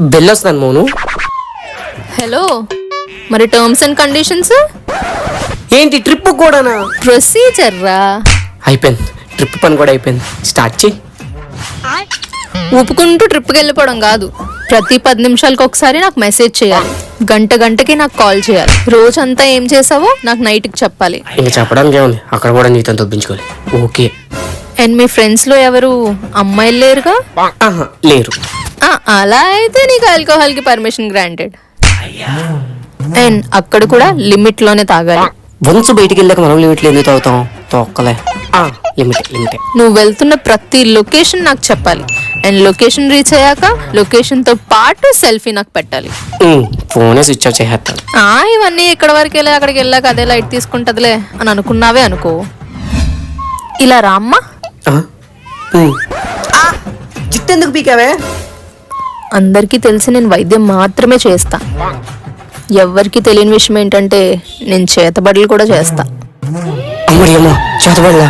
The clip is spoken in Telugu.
బెల్ వస్తాను మోను. హలో మరి టర్మ్స్ అండ్ కండిషన్స్ ఏంటి ట్రిప్ కూడానా? ప్రొసీజర్ రా. అయిపోయింది. ట్రిప్ పని కూడా అయిపోయింది. స్టార్ట్ చేయి ఊపుకుంటూ ట్రిప్కి వెళ్ళిపోవడం కాదు. ప్రతి పది నిమిషాలకు ఒకసారి నాకు మెసేజ్ చేయాలి. గంట గంటకి నాకు కాల్ చేయాలి. రోజంతా ఏం చేసావో నాకు నైట్కి చెప్పాలి. ఇంక చెప్పడానికి ఏముంది? అక్కడ కూడా నీతో తప్పించుకోవాలి. ఓకే. అండ్ మీ ఫ్రెండ్స్లో ఎవరు? అమ్మాయిలు లేరుగా? ఆహా లేరు. అలా అయితే నీకు ఆల్కహాల్కి పర్మిషన్ గ్రాంటెడ్ అండ్ అక్కడ కూడా లిమిట్లోనే తాగాలి. వన్స్ బయటికి వెళ్ళాక మనం లిమిట్లు ఎందుకు తాగుతాం? తొక్కలే. లిమిట్ లిమిట్ నువ్వు వెళ్తున్న ప్రతి లొకేషన్ నాకు చెప్పాలి. అండ్ లొకేషన్ రీచ్ అయ్యాక లొకేషన్తో పాటు సెల్ఫీ నాకు పెట్టాలి. ఫోనే స్విచ్ ఆఫ్ చేసేస్తాను. ఆ ఇవన్నీ ఇక్కడ వరకు వెళ్ళి అక్కడికి వెళ్ళాక అదే లైట్ తీసుకుంటదిలే అని అనుకున్నావే అనుకో. ఇలా రామ్మా. చిట్టెందుకు పీకావే? అందరికీ తెలిసి నేను వైద్యం మాత్రమే చేస్తా. ఎవరికి తెలియని విషయం ఏంటంటే నేను చేతబడులు కూడా చేస్తా. చేతబడులా